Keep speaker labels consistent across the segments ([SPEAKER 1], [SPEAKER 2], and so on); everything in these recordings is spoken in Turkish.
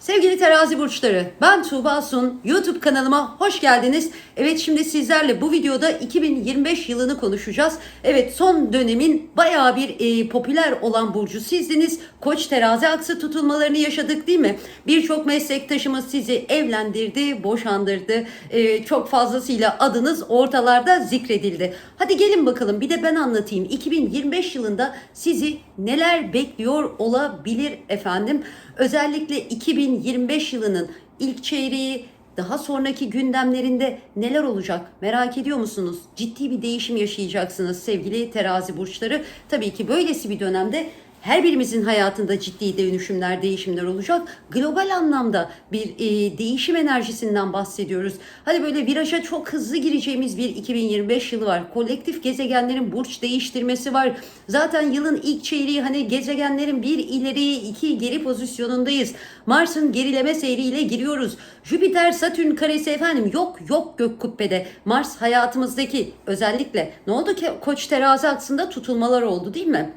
[SPEAKER 1] Sevgili terazi burçları, ben Tuğba Sun. YouTube kanalıma hoş geldiniz. Evet şimdi sizlerle bu videoda 2025 yılını konuşacağız. Evet son dönemin bayağı bir e, popüler olan burcu sizdiniz. Koç terazi aksı tutulmalarını yaşadık değil mi? Birçok meslektaşımız sizi evlendirdi, boşandırdı. E, çok fazlasıyla adınız ortalarda zikredildi. Hadi gelin bakalım bir de ben anlatayım. 2025 yılında sizi neler bekliyor olabilir efendim? Özellikle 2025 yılının ilk çeyreği daha sonraki gündemlerinde neler olacak merak ediyor musunuz? Ciddi bir değişim yaşayacaksınız sevgili terazi burçları. Tabii ki böylesi bir dönemde her birimizin hayatında ciddi dönüşümler, değişimler olacak. Global anlamda bir e, değişim enerjisinden bahsediyoruz. Hani böyle viraja çok hızlı gireceğimiz bir 2025 yılı var. Kolektif gezegenlerin burç değiştirmesi var. Zaten yılın ilk çeyreği hani gezegenlerin bir ileri iki geri pozisyonundayız. Mars'ın gerileme seyriyle giriyoruz. Jüpiter Satürn karesi efendim yok yok gök kubbede. Mars hayatımızdaki özellikle ne oldu ki koç terazi aksında tutulmalar oldu değil mi?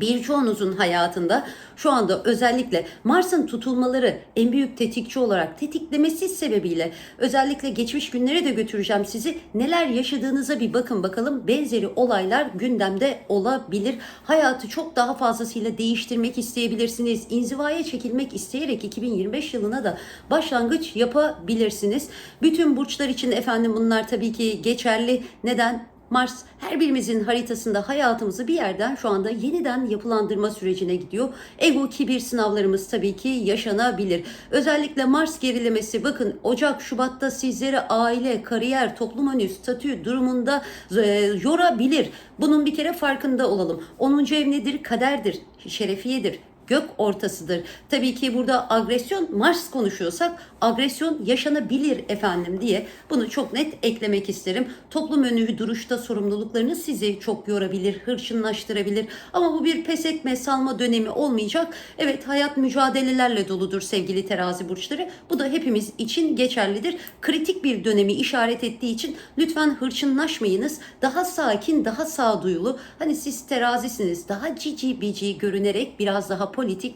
[SPEAKER 1] Birçoğunuzun hayatında şu anda özellikle Mars'ın tutulmaları en büyük tetikçi olarak tetiklemesi sebebiyle özellikle geçmiş günlere de götüreceğim sizi. Neler yaşadığınıza bir bakın bakalım. Benzeri olaylar gündemde olabilir. Hayatı çok daha fazlasıyla değiştirmek isteyebilirsiniz. İnzivaya çekilmek isteyerek 2025 yılına da başlangıç yapabilirsiniz. Bütün burçlar için efendim bunlar tabii ki geçerli. Neden? Mars her birimizin haritasında hayatımızı bir yerden şu anda yeniden yapılandırma sürecine gidiyor. Ego kibir sınavlarımız tabii ki yaşanabilir. Özellikle Mars gerilemesi bakın Ocak Şubat'ta sizleri aile, kariyer, toplum önü, statü durumunda e, yorabilir. Bunun bir kere farkında olalım. 10. ev nedir? Kaderdir, şerefiyedir gök ortasıdır. Tabii ki burada agresyon Mars konuşuyorsak agresyon yaşanabilir efendim diye bunu çok net eklemek isterim. Toplum önü duruşta sorumluluklarını sizi çok yorabilir, hırçınlaştırabilir. Ama bu bir pes etme, salma dönemi olmayacak. Evet hayat mücadelelerle doludur sevgili terazi burçları. Bu da hepimiz için geçerlidir. Kritik bir dönemi işaret ettiği için lütfen hırçınlaşmayınız. Daha sakin, daha sağduyulu. Hani siz terazisiniz. Daha cici bici görünerek biraz daha politik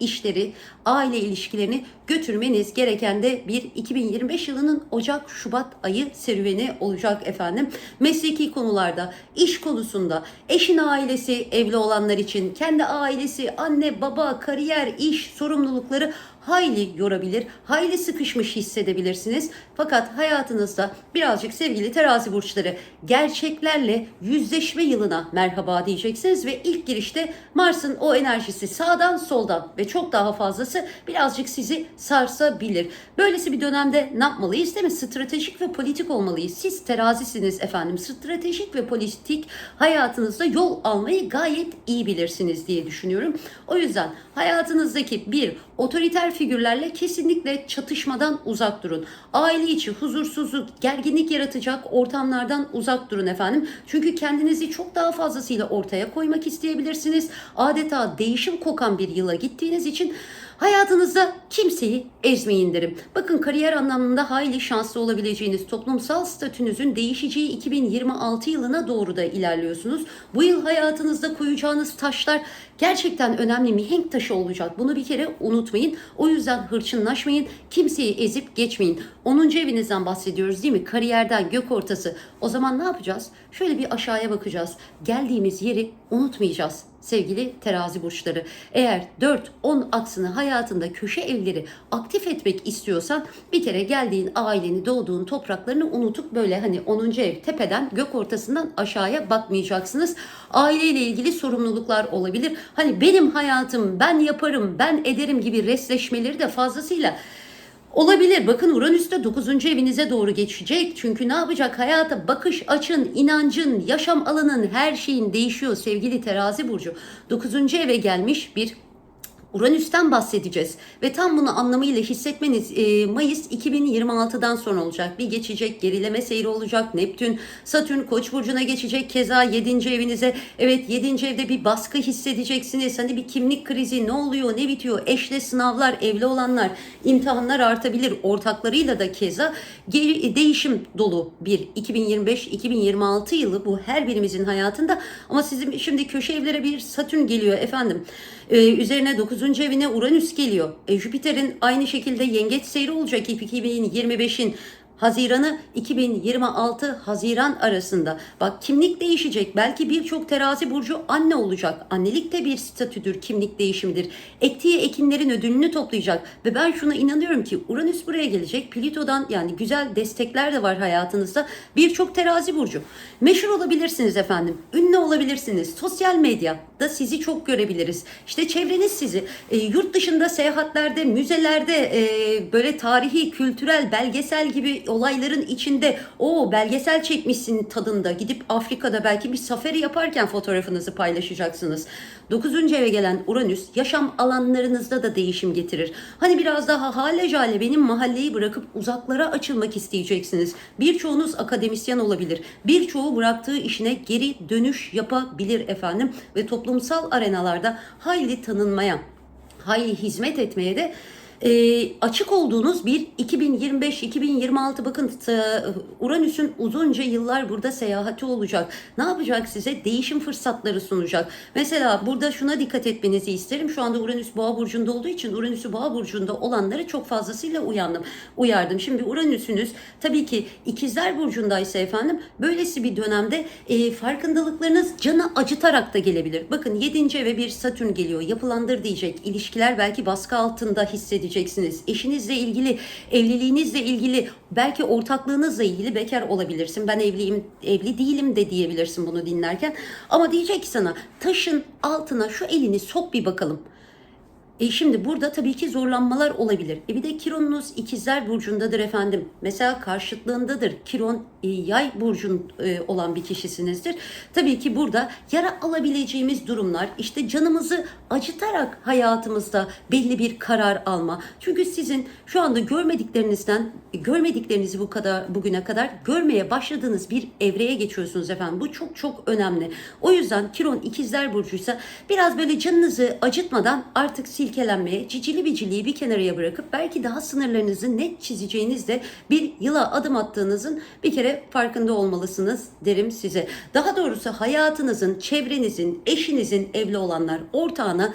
[SPEAKER 1] işleri, aile ilişkilerini götürmeniz gereken de bir 2025 yılının Ocak-Şubat ayı serüveni olacak efendim. Mesleki konularda, iş konusunda, eşin ailesi, evli olanlar için, kendi ailesi, anne, baba, kariyer, iş, sorumlulukları hayli yorabilir, hayli sıkışmış hissedebilirsiniz. Fakat hayatınızda birazcık sevgili terazi burçları gerçeklerle yüzleşme yılına merhaba diyeceksiniz ve ilk girişte Mars'ın o enerjisi sağdan soldan ve çok daha fazlası birazcık sizi sarsabilir. Böylesi bir dönemde ne yapmalıyız değil mi? Stratejik ve politik olmalıyız. Siz terazisiniz efendim. Stratejik ve politik hayatınızda yol almayı gayet iyi bilirsiniz diye düşünüyorum. O yüzden hayatınızdaki bir otoriter figürlerle kesinlikle çatışmadan uzak durun. Aile içi huzursuzluk, gerginlik yaratacak ortamlardan uzak durun efendim. Çünkü kendinizi çok daha fazlasıyla ortaya koymak isteyebilirsiniz. Adeta değişim kokan bir yıla gittiğiniz için Hayatınızda kimseyi ezmeyin derim. Bakın kariyer anlamında hayli şanslı olabileceğiniz toplumsal statünüzün değişeceği 2026 yılına doğru da ilerliyorsunuz. Bu yıl hayatınızda koyacağınız taşlar gerçekten önemli mihenk taşı olacak. Bunu bir kere unutmayın. O yüzden hırçınlaşmayın. Kimseyi ezip geçmeyin. 10. evinizden bahsediyoruz değil mi? Kariyerden gök ortası. O zaman ne yapacağız? Şöyle bir aşağıya bakacağız. Geldiğimiz yeri unutmayacağız sevgili terazi burçları. Eğer 4-10 aksını hayatında köşe evleri aktif etmek istiyorsan bir kere geldiğin aileni, doğduğun topraklarını unutup böyle hani 10. ev tepeden gök ortasından aşağıya bakmayacaksınız. Aileyle ilgili sorumluluklar olabilir. Hani benim hayatım, ben yaparım, ben ederim gibi resleşmeleri de fazlasıyla Olabilir. Bakın Uranüs de 9. evinize doğru geçecek. Çünkü ne yapacak? Hayata bakış açın, inancın, yaşam alanın, her şeyin değişiyor sevgili terazi burcu. 9. eve gelmiş bir Uranüs'ten bahsedeceğiz ve tam bunu anlamıyla hissetmeniz e, Mayıs 2026'dan sonra olacak. Bir geçecek gerileme seyri olacak. Neptün, Satürn Koç burcuna geçecek. Keza 7. evinize. Evet 7. evde bir baskı hissedeceksiniz. Hani bir kimlik krizi ne oluyor, ne bitiyor? Eşle sınavlar, evli olanlar, imtihanlar artabilir. Ortaklarıyla da keza geri, değişim dolu bir 2025-2026 yılı bu her birimizin hayatında. Ama sizin şimdi köşe evlere bir Satürn geliyor efendim. Ee, üzerine 9. evine Uranüs geliyor. E, Jüpiter'in aynı şekilde yengeç seyri olacak 2025'in Haziran'ı 2026 Haziran arasında. Bak kimlik değişecek. Belki birçok terazi burcu anne olacak. Annelik de bir statüdür, kimlik değişimidir. Ektiği ekinlerin ödülünü toplayacak. Ve ben şuna inanıyorum ki Uranüs buraya gelecek. Plüto'dan yani güzel destekler de var hayatınızda. Birçok terazi burcu. Meşhur olabilirsiniz efendim. Ünlü olabilirsiniz. Sosyal medyada sizi çok görebiliriz. İşte çevreniz sizi. E, yurt dışında seyahatlerde, müzelerde e, böyle tarihi, kültürel, belgesel gibi olayların içinde o belgesel çekmişsin tadında gidip Afrika'da belki bir safari yaparken fotoğrafınızı paylaşacaksınız. 9. eve gelen Uranüs yaşam alanlarınızda da değişim getirir. Hani biraz daha hale jale benim mahalleyi bırakıp uzaklara açılmak isteyeceksiniz. Birçoğunuz akademisyen olabilir. Birçoğu bıraktığı işine geri dönüş yapabilir efendim ve toplumsal arenalarda hayli tanınmaya, hayli hizmet etmeye de e, açık olduğunuz bir 2025-2026 bakın Uranüs'ün uzunca yıllar burada seyahati olacak. Ne yapacak size? Değişim fırsatları sunacak. Mesela burada şuna dikkat etmenizi isterim. Şu anda Uranüs Boğa burcunda olduğu için Uranüs'ü Boğa burcunda olanları çok fazlasıyla uyandım. Uyardım. Şimdi Uranüs'ünüz tabii ki İkizler burcundaysa efendim böylesi bir dönemde e, farkındalıklarınız canı acıtarak da gelebilir. Bakın 7. eve bir Satürn geliyor. Yapılandır diyecek. İlişkiler belki baskı altında hissedeceksiniz. Eşinizle ilgili, evliliğinizle ilgili, belki ortaklığınızla ilgili bekar olabilirsin. Ben evliyim, evli değilim de diyebilirsin bunu dinlerken. Ama diyecek ki sana taşın altına şu elini sok bir bakalım. E şimdi burada tabii ki zorlanmalar olabilir. E bir de Kiron'unuz ikizler burcundadır efendim. Mesela karşıtlığındadır. Kiron e, yay burcun e, olan bir kişisinizdir. Tabii ki burada yara alabileceğimiz durumlar işte canımızı acıtarak hayatımızda belli bir karar alma. Çünkü sizin şu anda görmediklerinizden görmediklerinizi bu kadar bugüne kadar görmeye başladığınız bir evreye geçiyorsunuz efendim. Bu çok çok önemli. O yüzden Kiron ikizler burcuysa biraz böyle canınızı acıtmadan artık silkelenmeye, cicili biciliği bir kenarıya bırakıp belki daha sınırlarınızı net çizeceğinizde bir yıla adım attığınızın bir kere farkında olmalısınız derim size. Daha doğrusu hayatınızın, çevrenizin, eşinizin evli olanlar, ortağına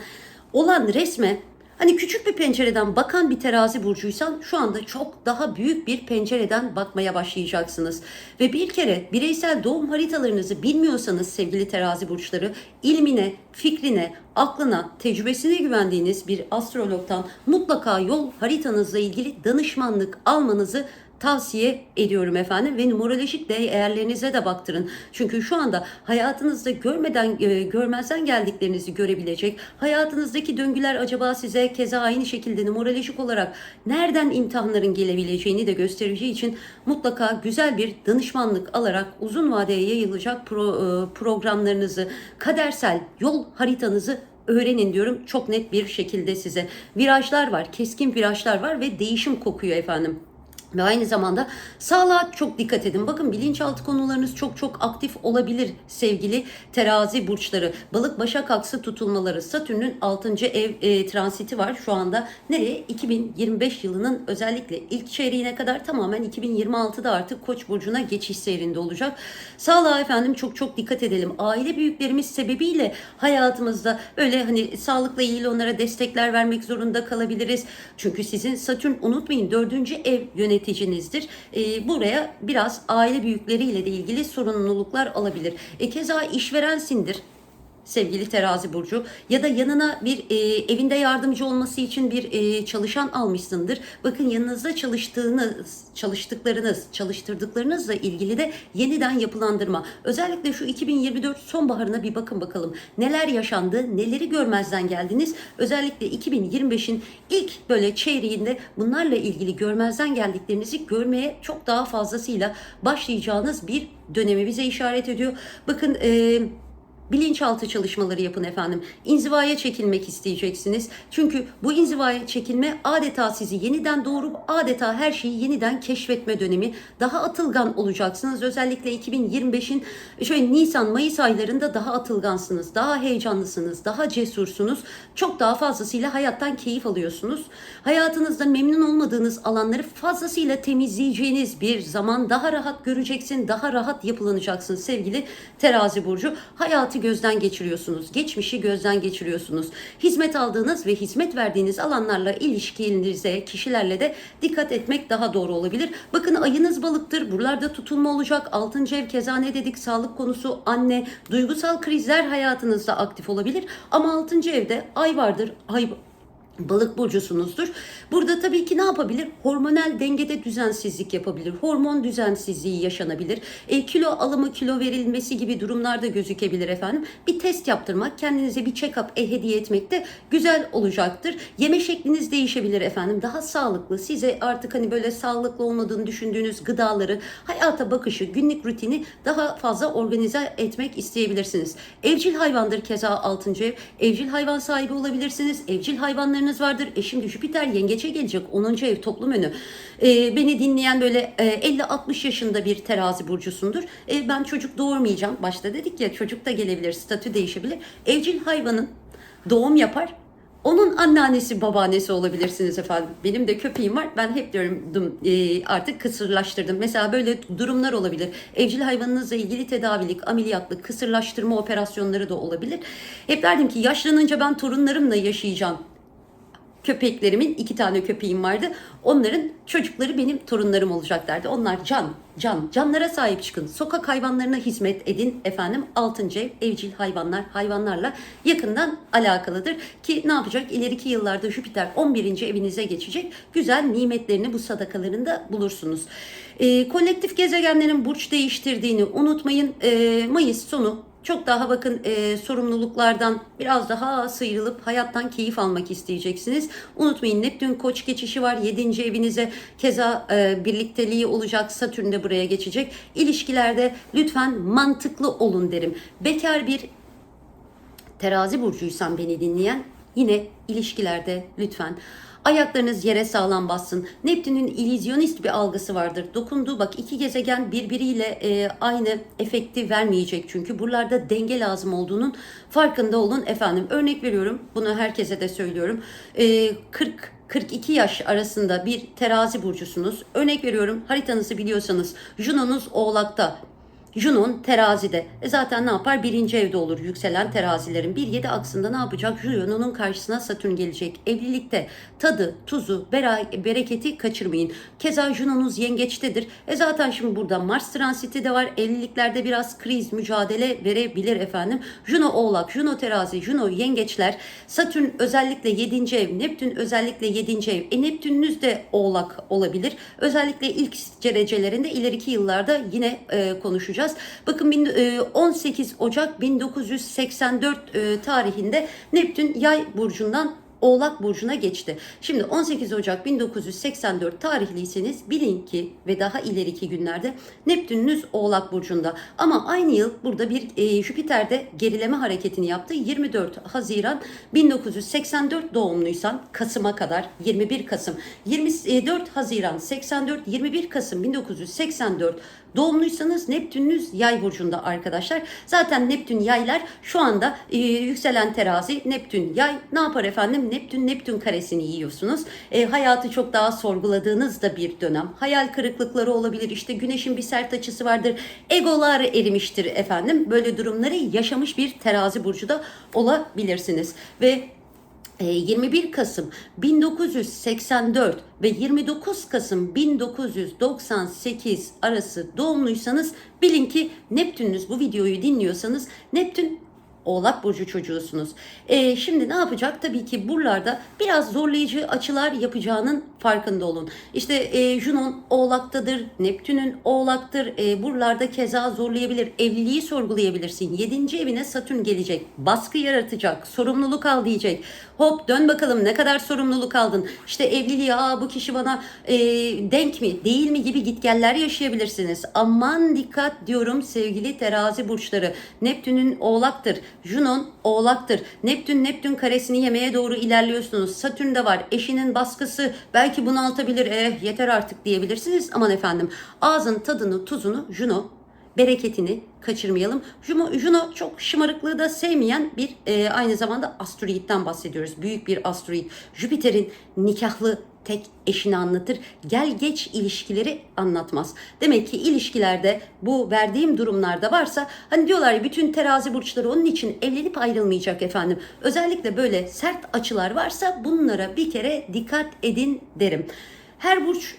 [SPEAKER 1] olan resme Hani küçük bir pencereden bakan bir terazi burcuysan şu anda çok daha büyük bir pencereden bakmaya başlayacaksınız. Ve bir kere bireysel doğum haritalarınızı bilmiyorsanız sevgili terazi burçları ilmine, fikrine, aklına, tecrübesine güvendiğiniz bir astrologtan mutlaka yol haritanızla ilgili danışmanlık almanızı tavsiye ediyorum efendim ve numerolojik değerlerinize de baktırın. Çünkü şu anda hayatınızda görmeden e, görmezden geldiklerinizi görebilecek. Hayatınızdaki döngüler acaba size keza aynı şekilde numerolojik olarak nereden imtihanların gelebileceğini de göstereceği için mutlaka güzel bir danışmanlık alarak uzun vadeye yayılacak pro, e, programlarınızı, kadersel yol haritanızı öğrenin diyorum çok net bir şekilde size. Virajlar var, keskin virajlar var ve değişim kokuyor efendim. Ve aynı zamanda sağlığa çok dikkat edin. Bakın bilinçaltı konularınız çok çok aktif olabilir sevgili terazi burçları. Balık başak aksı tutulmaları. Satürn'ün 6. ev e, transiti var şu anda. Nereye? 2025 yılının özellikle ilk çeyreğine kadar tamamen 2026'da artık Koç burcuna geçiş seyrinde olacak. Sağlığa efendim çok çok dikkat edelim. Aile büyüklerimiz sebebiyle hayatımızda öyle hani sağlıkla ilgili onlara destekler vermek zorunda kalabiliriz. Çünkü sizin Satürn unutmayın 4. ev yönetimi yöneticinizdir. E, buraya biraz aile büyükleriyle de ilgili sorumluluklar alabilir. E, keza işverensindir sevgili terazi burcu ya da yanına bir e, evinde yardımcı olması için bir e, çalışan almışsındır. Bakın yanınızda çalıştığınız, çalıştıklarınız, çalıştırdıklarınızla ilgili de yeniden yapılandırma. Özellikle şu 2024 sonbaharına bir bakın bakalım. Neler yaşandı, neleri görmezden geldiniz? Özellikle 2025'in ilk böyle çeyreğinde bunlarla ilgili görmezden geldiklerinizi görmeye çok daha fazlasıyla başlayacağınız bir dönemi bize işaret ediyor. Bakın eee Bilinçaltı çalışmaları yapın efendim. İnzivaya çekilmek isteyeceksiniz. Çünkü bu inzivaya çekilme adeta sizi yeniden doğurup adeta her şeyi yeniden keşfetme dönemi. Daha atılgan olacaksınız. Özellikle 2025'in şöyle Nisan, Mayıs aylarında daha atılgansınız. Daha heyecanlısınız. Daha cesursunuz. Çok daha fazlasıyla hayattan keyif alıyorsunuz. Hayatınızda memnun olmadığınız alanları fazlasıyla temizleyeceğiniz bir zaman daha rahat göreceksin. Daha rahat yapılanacaksın sevgili terazi burcu. Hayatı hayatı gözden geçiriyorsunuz. Geçmişi gözden geçiriyorsunuz. Hizmet aldığınız ve hizmet verdiğiniz alanlarla ilişkinize, kişilerle de dikkat etmek daha doğru olabilir. Bakın ayınız balıktır. Buralarda tutulma olacak. Altıncı ev keza ne dedik? Sağlık konusu, anne, duygusal krizler hayatınızda aktif olabilir. Ama altıncı evde ay vardır. Ay Balık burcusunuzdur. Burada tabii ki ne yapabilir? Hormonal dengede düzensizlik yapabilir. Hormon düzensizliği yaşanabilir. E, kilo alımı, kilo verilmesi gibi durumlarda gözükebilir efendim. Bir test yaptırmak, kendinize bir check-up e, hediye etmek de güzel olacaktır. Yeme şekliniz değişebilir efendim. Daha sağlıklı, size artık hani böyle sağlıklı olmadığını düşündüğünüz gıdaları, hayata bakışı, günlük rutini daha fazla organize etmek isteyebilirsiniz. Evcil hayvandır keza 6. ev. Evcil hayvan sahibi olabilirsiniz. Evcil hayvanların planlarınız vardır. E şimdi Jüpiter yengeçe gelecek 10. ev toplum önü. E, beni dinleyen böyle e, 50-60 yaşında bir terazi burcusundur. E, ben çocuk doğurmayacağım. Başta dedik ya çocuk da gelebilir, statü değişebilir. Evcil hayvanın doğum yapar. Onun anneannesi, babaannesi olabilirsiniz efendim. Benim de köpeğim var. Ben hep diyorum e, artık kısırlaştırdım. Mesela böyle durumlar olabilir. Evcil hayvanınızla ilgili tedavilik, ameliyatlık, kısırlaştırma operasyonları da olabilir. Hep derdim ki yaşlanınca ben torunlarımla yaşayacağım köpeklerimin iki tane köpeğim vardı. Onların çocukları benim torunlarım olacak derdi. Onlar can, can, canlara sahip çıkın. Sokak hayvanlarına hizmet edin efendim. Altıncı ev, evcil hayvanlar, hayvanlarla yakından alakalıdır. Ki ne yapacak? İleriki yıllarda Jüpiter 11. evinize geçecek. Güzel nimetlerini bu sadakalarında bulursunuz. E, kolektif gezegenlerin burç değiştirdiğini unutmayın. E, Mayıs sonu çok daha bakın e, sorumluluklardan biraz daha sıyrılıp hayattan keyif almak isteyeceksiniz. Unutmayın Neptün koç geçişi var 7. evinize. Keza e, birlikteliği olacak Satürn de buraya geçecek. İlişkilerde lütfen mantıklı olun derim. Bekar bir terazi burcuysan beni dinleyen yine ilişkilerde lütfen Ayaklarınız yere sağlam bassın. Neptün'ün illüzyonist bir algısı vardır. Dokunduğu bak iki gezegen birbiriyle e, aynı efekti vermeyecek çünkü buralarda denge lazım olduğunun farkında olun efendim. Örnek veriyorum bunu herkese de söylüyorum. E, 40 42 yaş arasında bir terazi burcusunuz. Örnek veriyorum haritanızı biliyorsanız Juno'nuz oğlakta Junon terazide. E zaten ne yapar? Birinci evde olur yükselen terazilerin. Bir yedi aksında ne yapacak? Juno'nun karşısına Satürn gelecek. Evlilikte tadı, tuzu, bereketi kaçırmayın. Keza Juno'nuz yengeçtedir. E zaten şimdi burada Mars transiti de var. Evliliklerde biraz kriz, mücadele verebilir efendim. Juno oğlak, Juno terazi, Juno yengeçler. Satürn özellikle 7. ev, Neptün özellikle 7. ev. E Neptününüz de oğlak olabilir. Özellikle ilk derecelerinde ileriki yıllarda yine e, konuşacağız konuşacağız. Bakın 18 e, Ocak 1984 e, tarihinde Neptün Yay burcundan Oğlak Burcu'na geçti. Şimdi 18 Ocak 1984 tarihliyseniz bilin ki ve daha ileriki günlerde Neptününüz Oğlak Burcu'nda. Ama aynı yıl burada bir e, Jüpiter'de gerileme hareketini yaptı. 24 Haziran 1984 doğumluysan Kasım'a kadar 21 Kasım 24 Haziran 84 21 Kasım 1984 doğumluysanız Neptününüz yay burcunda arkadaşlar. Zaten Neptün yaylar şu anda e, yükselen terazi Neptün yay ne yapar efendim? Neptün Neptün karesini yiyorsunuz. E, hayatı çok daha sorguladığınız da bir dönem. Hayal kırıklıkları olabilir. İşte güneşin bir sert açısı vardır. Egolar erimiştir efendim. Böyle durumları yaşamış bir terazi burcu da olabilirsiniz. Ve 21 e, Kasım 1984 ve 29 Kasım 1998 arası doğumluysanız bilin ki Neptününüz bu videoyu dinliyorsanız Neptün Oğlak Burcu çocuğusunuz. E, şimdi ne yapacak? Tabii ki buralarda biraz zorlayıcı açılar yapacağının farkında olun. İşte e, Junon Oğlak'tadır, Neptün'ün Oğlak'tır. E, buralarda keza zorlayabilir. Evliliği sorgulayabilirsin. Yedinci evine Satürn gelecek. Baskı yaratacak. Sorumluluk al diyecek. Hop dön bakalım ne kadar sorumluluk aldın. İşte evliliği aa bu kişi bana e, denk mi değil mi gibi gitgeller yaşayabilirsiniz. Aman dikkat diyorum sevgili terazi burçları. Neptün'ün Oğlak'tır. Junon oğlaktır. Neptün Neptün karesini yemeye doğru ilerliyorsunuz. Satürn de var. Eşinin baskısı belki bunaltabilir. Eh yeter artık diyebilirsiniz. Aman efendim ağzın tadını tuzunu Juno bereketini kaçırmayalım. Juno, Juno çok şımarıklığı da sevmeyen bir e, aynı zamanda asteroidten bahsediyoruz. Büyük bir asteroid. Jüpiter'in nikahlı tek eşini anlatır. Gel geç ilişkileri anlatmaz. Demek ki ilişkilerde bu verdiğim durumlarda varsa hani diyorlar ya bütün terazi burçları onun için evlenip ayrılmayacak efendim. Özellikle böyle sert açılar varsa bunlara bir kere dikkat edin derim. Her burç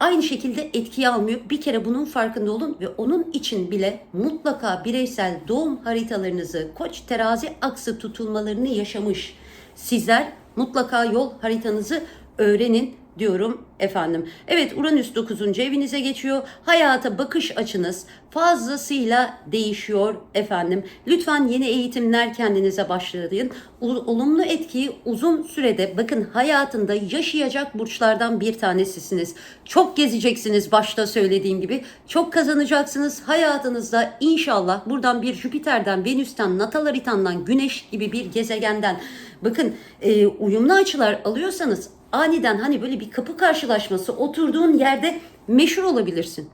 [SPEAKER 1] aynı şekilde etkiyi almıyor. Bir kere bunun farkında olun ve onun için bile mutlaka bireysel doğum haritalarınızı, koç terazi aksı tutulmalarını yaşamış. Sizler mutlaka yol haritanızı öğrenin diyorum efendim. Evet Uranüs 9. evinize geçiyor. Hayata bakış açınız fazlasıyla değişiyor efendim. Lütfen yeni eğitimler kendinize başlayın. Olumlu etkiyi uzun sürede bakın hayatında yaşayacak burçlardan bir tanesisiniz. Çok gezeceksiniz başta söylediğim gibi. Çok kazanacaksınız. Hayatınızda inşallah buradan bir Jüpiter'den, Venüs'ten, natal haritandan, Güneş gibi bir gezegenden bakın e, uyumlu açılar alıyorsanız aniden hani böyle bir kapı karşılaşması oturduğun yerde meşhur olabilirsin.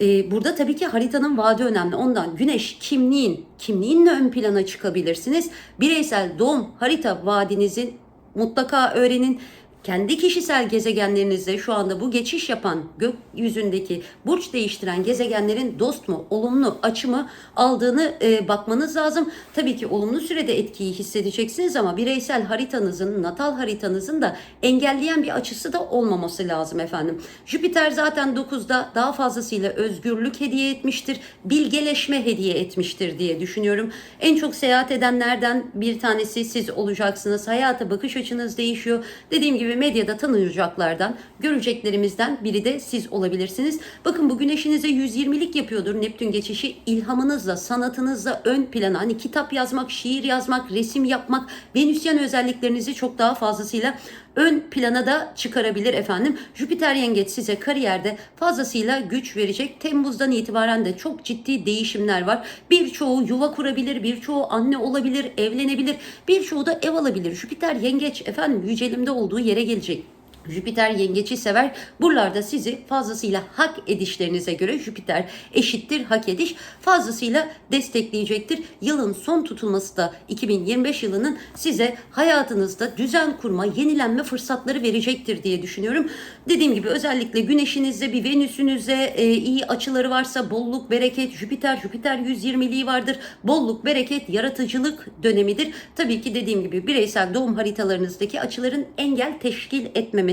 [SPEAKER 1] Ee, burada tabii ki haritanın vaadi önemli. Ondan güneş kimliğin, kimliğinle ön plana çıkabilirsiniz. Bireysel doğum harita vaadinizi mutlaka öğrenin. Kendi kişisel gezegenlerinizde şu anda bu geçiş yapan gökyüzündeki burç değiştiren gezegenlerin dost mu, olumlu açı mı aldığını e, bakmanız lazım. Tabii ki olumlu sürede etkiyi hissedeceksiniz ama bireysel haritanızın, natal haritanızın da engelleyen bir açısı da olmaması lazım efendim. Jüpiter zaten 9'da daha fazlasıyla özgürlük hediye etmiştir. Bilgeleşme hediye etmiştir diye düşünüyorum. En çok seyahat edenlerden bir tanesi siz olacaksınız. Hayata bakış açınız değişiyor. Dediğim gibi medyada tanıyacaklardan, göreceklerimizden biri de siz olabilirsiniz. Bakın bu güneşinize 120'lik yapıyordur Neptün geçişi. ilhamınızla, sanatınızla ön plana hani kitap yazmak, şiir yazmak, resim yapmak, Venüsyen özelliklerinizi çok daha fazlasıyla ön plana da çıkarabilir efendim. Jüpiter yengeç size kariyerde fazlasıyla güç verecek. Temmuz'dan itibaren de çok ciddi değişimler var. Birçoğu yuva kurabilir, birçoğu anne olabilir, evlenebilir, birçoğu da ev alabilir. Jüpiter yengeç efendim yücelimde olduğu yere gelecek. Jüpiter yengeçi sever. Buralarda sizi fazlasıyla hak edişlerinize göre Jüpiter eşittir hak ediş fazlasıyla destekleyecektir. Yılın son tutulması da 2025 yılının size hayatınızda düzen kurma, yenilenme fırsatları verecektir diye düşünüyorum. Dediğim gibi özellikle güneşinizde bir Venüs'ünüzde e, iyi açıları varsa bolluk, bereket, Jüpiter, Jüpiter 120'liği vardır. Bolluk, bereket, yaratıcılık dönemidir. Tabii ki dediğim gibi bireysel doğum haritalarınızdaki açıların engel teşkil etmemesi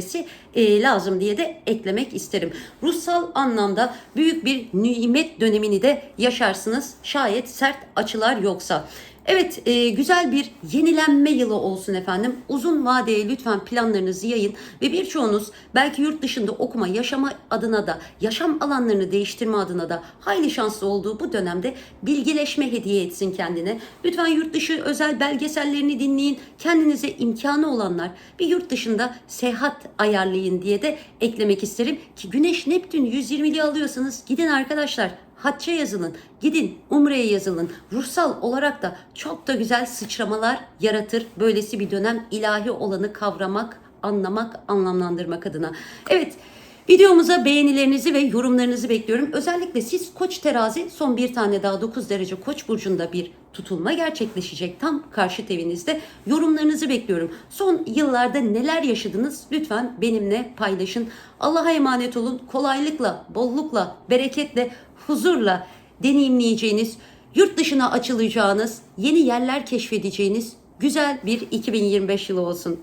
[SPEAKER 1] e, lazım diye de eklemek isterim. Ruhsal anlamda büyük bir nimet dönemini de yaşarsınız şayet sert açılar yoksa. Evet e, güzel bir yenilenme yılı olsun efendim. Uzun vadeye lütfen planlarınızı yayın ve birçoğunuz belki yurt dışında okuma, yaşama adına da, yaşam alanlarını değiştirme adına da hayli şanslı olduğu bu dönemde bilgileşme hediye etsin kendine. Lütfen yurt dışı özel belgesellerini dinleyin. Kendinize imkanı olanlar bir yurt dışında seyahat ayarlayın diye de eklemek isterim ki Güneş Neptün 120'li alıyorsanız gidin arkadaşlar hacca yazılın, gidin umreye yazılın. Ruhsal olarak da çok da güzel sıçramalar yaratır. Böylesi bir dönem ilahi olanı kavramak, anlamak, anlamlandırmak adına. Evet, videomuza beğenilerinizi ve yorumlarınızı bekliyorum. Özellikle siz Koç terazi son bir tane daha 9 derece Koç burcunda bir tutulma gerçekleşecek tam karşı evinizde. Yorumlarınızı bekliyorum. Son yıllarda neler yaşadınız? Lütfen benimle paylaşın. Allah'a emanet olun. Kolaylıkla, bollukla, bereketle, huzurla deneyimleyeceğiniz, yurt dışına açılacağınız, yeni yerler keşfedeceğiniz güzel bir 2025 yılı olsun.